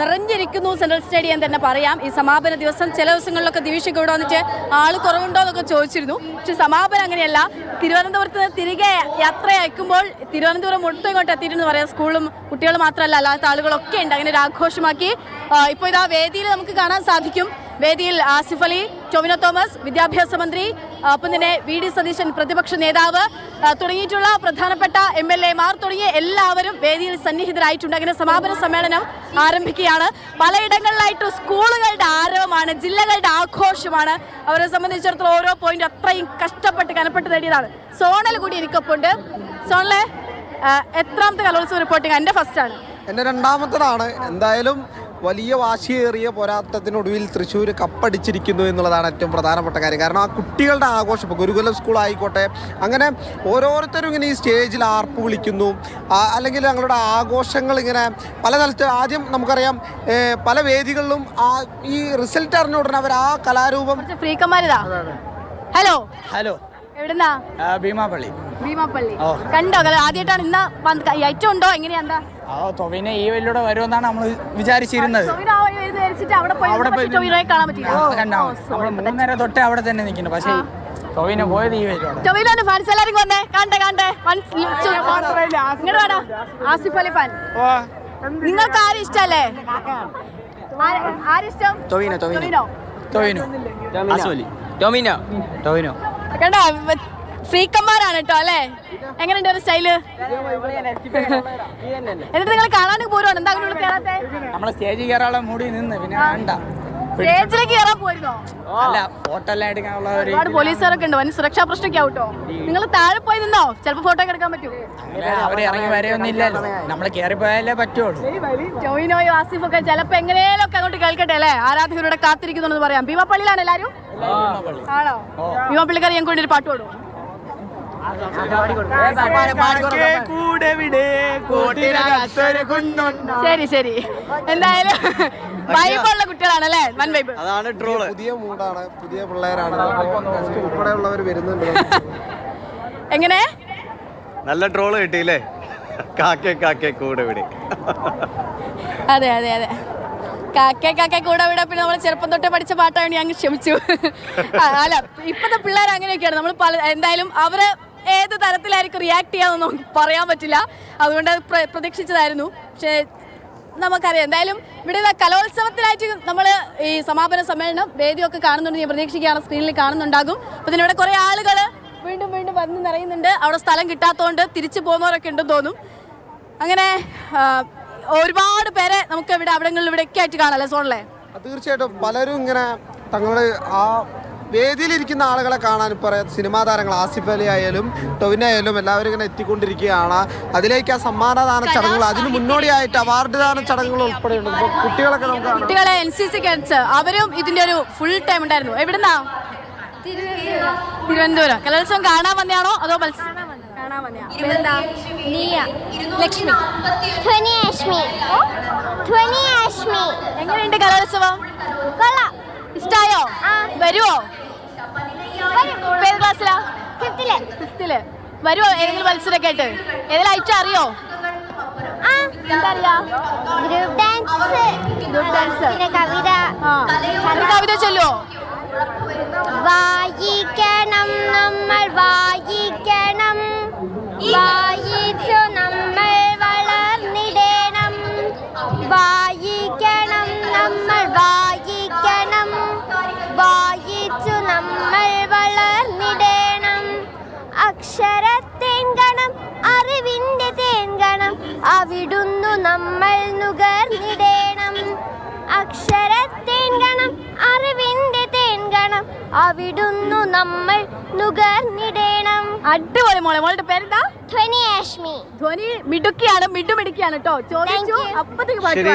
നിറഞ്ഞിരിക്കുന്നു central stadium തന്നെ പറയാം. ഈ സമാപന ദിവസം ചില ദിവസങ്ങളിലൊക്കെ ദിവിഷയ്ക്ക് ഇവിടെ വന്നിട്ട് ആൾ കുറവുണ്ടോ എന്നൊക്കെ ചോദിച്ചിരുന്നു. പക്ഷെ സമാപനം അങ്ങനെയല്ല. തിരുവനന്തപുരത്ത് നിന്ന് തിരികെ യാത്ര അയക്കുമ്പോൾ തിരുവനന്തപുരം ഒട്ടും ഇങ്ങോട്ട് എത്തിയിട്ടെന്ന് പറയാം. സ്കൂളും കുട്ടികൾ മാത്രമല്ല അല്ലാത്ത ആളുകളൊക്കെ ഉണ്ട്. അങ്ങനെ ഒരു ആഘോഷമാക്കി ഇപ്പോൾ ഇതാ വേദിയിൽ നമുക്ക് കാണാൻ സാധിക്കും. വേദിയിൽ ആസിഫ് അലി ടൊവിനോ തോമസ് വിദ്യാഭ്യാസ മന്ത്രി ഒപ്പം വി ഡി സതീശൻ പ്രതിപക്ഷ നേതാവ് തുടങ്ങിയിട്ടുള്ള പ്രധാനപ്പെട്ട എം എൽ എമാർ തുടങ്ങിയ എല്ലാവരും വേദിയിൽ സന്നിഹിതരായിട്ടുണ്ട്. അങ്ങനെ സമാപന സമ്മേളനം ആരംഭിക്കുകയാണ്. പലയിടങ്ങളിലായിട്ട് സ്കൂളുകളുടെ ആരവമാണ് ജില്ലകളുടെ ആഘോഷമാണ്. അവരെ സംബന്ധിച്ചിടത്തോളം ഓരോ പോയിന്റ് അത്രയും കഷ്ടപ്പെട്ട് കനപ്പെട്ട് നേടിയതാണ്. സോണൽ കൂടി എനിക്കൊപ്പുണ്ട് സോണലെ എത്രാമത്തെ കലോത്സവ റിപ്പോർട്ടിംഗ് ഫസ്റ്റ് ആണ്. എന്റെ രണ്ടാമത്തതാണ് എന്തായാലും വലിയ വാശിയേറിയ പോരാട്ടത്തിനൊടുവിൽ തൃശ്ശൂർ കപ്പടിച്ചിരിക്കുന്നു എന്നുള്ളതാണ് ഏറ്റവും പ്രധാനപ്പെട്ട കാര്യം. കാരണം ആ കുട്ടികളുടെ ആഘോഷം ഇപ്പോൾ ഗുരുകുലം സ്കൂൾ ആയിക്കോട്ടെ അങ്ങനെ ഓരോരുത്തരും ഇങ്ങനെ ഈ സ്റ്റേജിൽ ആർപ്പ് വിളിക്കുന്നു. അല്ലെങ്കിൽ ഞങ്ങളുടെ ആഘോഷങ്ങൾ ഇങ്ങനെ പല തലത്തിൽ ആദ്യം നമുക്കറിയാം പല വേദികളിലും ആ ഈ റിസൾട്ട് അറിഞ്ഞ ഉടനെ അവർ ആ കലാരൂപം ഹലോ. ഹലോ. എവിടുന്നാ? ഭീമാപള്ളി ഭീമാപ്പള്ളി. ഭീമാപ്പള്ളി. കണ്ടോ? ആദ്യമായിട്ടാണ് ഇന്ന് ഐറ്റം ഉണ്ടോ? എങ്ങനെയാ? എന്താ? ആ ടൊവിനെ ഈ വഴിയിലൂടെ വരുമെന്നാണ് നമ്മൾ വിചാരിച്ചിരുന്നത്. അവിടെ പോയി നമ്മൾ മൂന്നര തൊട്ട് അവിടെ തന്നെ നിൽക്കുന്നു പക്ഷേ ടൊവിനെ പോയത് ഈ ടൊവിനോന്റെ ഫാൻസ് എല്ലാരും വന്നേ. കണ്ടേ കണ്ടേ. ഇങ്ങോട്ട് വേണോ ആസിഫ് അലി ഫാൻ നിങ്ങൾക്ക് ആരും ഇഷ്ടല്ലേ? ആര്- ആരിഷ്ടം ടൊവിനോ, ടൊവിനോ. ടൊവിനോ? ടൊവിനോ. ടൊവിനോ. കണ്ടോ? ഫ്രീക്കന്മാരാണ് കേട്ടോ അല്ലേ? എങ്ങനെയുണ്ട് ഒരു സ്റ്റൈൽ? എന്നിട്ട് നിങ്ങൾ കാണാനും പോരുവാണ്? എന്താ അങ്ങനെ നമ്മളെ സ്റ്റേജിൽ കയറാനുള്ള മൂടി നിന്ന് പിന്നെ വേണ്ട. സ്റ്റേജിലേക്ക് കയറാൻ പോയിരുന്നോ അല്ല ഫോട്ടോ എല്ലാം എടുക്കാനുള്ള ഒരു ഒരുപാട് പോലീസുകാരൊക്കെ ഉണ്ട് വൻ സുരക്ഷാ പ്രശ്നമൊക്കെ ആവട്ടോ നിങ്ങൾ താഴെ പോയി നിന്നോ? ചിലപ്പോ ഫോട്ടോ ഒക്കെ എടുക്കാൻ പറ്റൂ. അവരെ ഇറങ്ങി വരെയൊന്നും ഇല്ലല്ലോ നമ്മൾ കയറിപ്പോയാലേ പറ്റുള്ളൂ. ജോയിനോയോ ആസിഫ് ഒക്കെ ചിലപ്പോ എങ്ങനെയും ഒക്കെ അങ്ങോട്ട് കേൾക്കട്ടെ അല്ലേ? ആരാധകരുടെ കാത്തിരിക്കുന്നു പറയാം. ഭീമപ്പള്ളിയിലാണ് എല്ലാരും ആണോ? ഭീമപ്പള്ളിക്കാർ കൊണ്ട് ഒരു പാട്ട് പാടും ശരി ശരി. എന്തായാലും വൈബുള്ള കുട്ടികളാണ് അല്ലേ വൻ വൈബ്. അതാണ് ട്രോൾ. പുതിയ മൂടാണ് പുതിയ പിള്ളേരാണ്. ഉൾപ്പെടെയുള്ളവർ വരുന്നുണ്ട്. എങ്ങനെ? നല്ല ട്രോൾ കിട്ടിയില്ലേ? കാക്കെ കാക്കെ കൂടെ വിടെ. അതെ അതെ അതെ. കാക്കെ കാക്കെ കൂടെ വിടാ പിന്നെ നമ്മൾ ചെറുപ്പം തൊട്ടേ പഠിച്ച പാട്ടാണ് ഞാൻ ക്ഷമിച്ചു. അല്ല ഇപ്പോഴത്തെ പിള്ളേർ അങ്ങനെയൊക്കെയാണ്. നമ്മൾ പല എന്തായാലും അവർ ഏത് തരത്തിലായിരിക്കും റിയാക്ട് ചെയ്യാമെന്ന് നമുക്ക് പറയാൻ പറ്റില്ല. അതുകൊണ്ട് അത് പ്ര- പ്രതീക്ഷിച്ചതായിരുന്നു. പക്ഷേ നമുക്കറിയാം. എന്തായാലും ഇവിടെ കലോത്സവത്തിനായിട്ട് നമ്മൾ ഈ സമാപന സമ്മേളനം വേദിയൊക്കെ കാണുന്നുണ്ട്. ഞാൻ പ്രതീക്ഷിക്കുകയാണ് സ്ക്രീനിൽ കാണുന്നുണ്ടാകും. അപ്പം ഇതിനിവിടെ കുറേ ആളുകൾ വീണ്ടും വീണ്ടും വന്ന് നിറയുന്നുണ്ട്. അവിടെ സ്ഥലം കിട്ടാത്തതുകൊണ്ട് തിരിച്ചു പോകുന്നവരൊക്കെ ഉണ്ടെന്ന് തോന്നും. അങ്ങനെ ഒരുപാട് പേരെ നമുക്ക് ഇവിടെ അവിടങ്ങളിൽ ഇവിടെയൊക്കെ ആയിട്ട് കാണാം അല്ലേ സോണല്ലേ? തീർച്ചയായിട്ടും പലരും ഇങ്ങനെ തങ്ങളുടെ ആ വേദിയിലിരിക്കുന്ന ആളുകളെ കാണാൻ പറയാം. സിനിമാ താരങ്ങൾ ആസിഫ് അലി ആയാലും ടൊവിന ആയാലും എല്ലാവരും ഇങ്ങനെ എത്തിക്കൊണ്ടിരിക്കുകയാണ്. അതിലേക്ക് ആ സമ്മാനദാന ചടങ്ങുകൾ അതിന് മുന്നോടിയായിട്ട് അവാർഡ് ദാന ചടങ്ങുകൾ ഉൾപ്പെടെയുണ്ട്. ഇപ്പോൾ കുട്ടികളൊക്കെ നമുക്ക് കുട്ടികളെ എൻ സി അവരും ഇതിന്റെ ഒരു ഫുൾ ടൈം ഉണ്ടായിരുന്നു. എവിടുന്നാ? തിരുവനന്തപുരം. കലോത്സവം കാണാൻ വന്നയാണോ അതോ മത്സ- കാണാൻ വന്നെയാ പേരെന്താ? ലക്ഷ്മി. എങ്ങനെയുണ്ട് കലോത്സവം? കൊള്ളാം. ഇഷ്ടായോ? വരുവോ? ഏത് ക്ലാസ്സിലാ ഫിഫ്തിൽ വരുവോ? ഏതെങ്കിലും മത്സരമൊക്കെ ആയിട്ട്? ഏതെങ്കിലും ഐറ്റം അറിയോ? കവിത ചൊല്ലുവോ? വായിക്കണം നമ്മൾ വായിക്കണം. അവിടുന്നു നമ്മൾ നുകർന്നിടണം. അക്ഷരത്തേൻകണം അറിവിന്റെ തേൻകണം അവിടുന്നു നമ്മൾ നുകർന്നിടേണം. അടിപൊളി മോളെ. മോളുടെ പേരെന്താ? ധ്വനിയാഷ്മി ധ്വനി മിടുക്കിയാണ് മിടുമിടുക്കിയാണ് കേട്ടോ. ചോദിച്ചു. അപ്പത്തേക്ക് പാട്ട്.